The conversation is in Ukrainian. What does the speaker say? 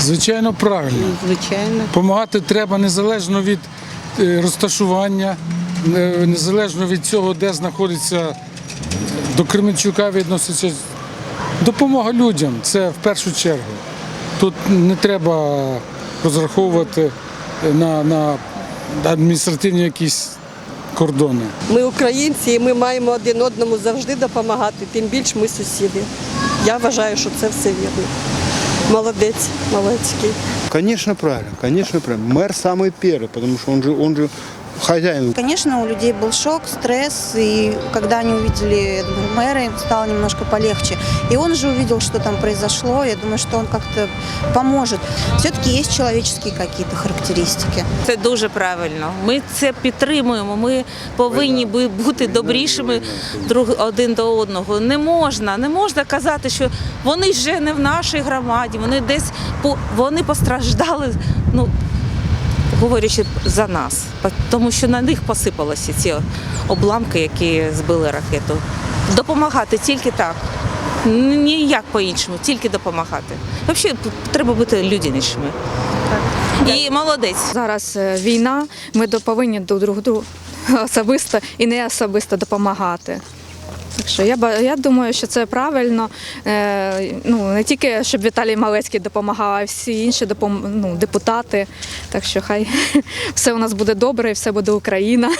Звичайно, правильно. Звичайно. Помагати треба незалежно від е, розташування, незалежно від цього, де знаходиться до Кременчука відноситься. Допомога людям це в першу чергу. Тут не треба розраховувати на, на адміністративні якісь кордони. Ми українці, і ми маємо один одному завжди допомагати, тим більше ми сусіди. Я вважаю, що це все вірно. Молодець, Малецький. Конечно, правильно, конечно, правильно. Мэр самый первый, потому что он же, он же хозяин. Конечно, у людей был шок, стресс, и когда они увидели мэра, им стало немножко полегче. И он же увидел, что там произошло, я думаю, что он как-то поможет. Все-таки есть человеческие какие-то характеристики. Це дуже правильно. Ми це підтримуємо. Ми повинні би бути добрішими друг один до одного. Не можна, не можна казати, що вони вже не в нашій громаді, вони десь по вони постраждали. Ну говорячи за нас, тому що на них посипалися ці обламки, які збили ракету. Допомагати тільки так. Ніяк по-іншому, тільки допомагати. Взагалі треба бути людянішими. І молодець. Зараз е, війна, ми повинні до друг другу особисто і не особисто допомагати. Так що я, я думаю, що це правильно. Е, ну, не тільки щоб Віталій Малецький допомагав, а й всі інші допом, ну, депутати. Так що хай все у нас буде добре і все буде Україна.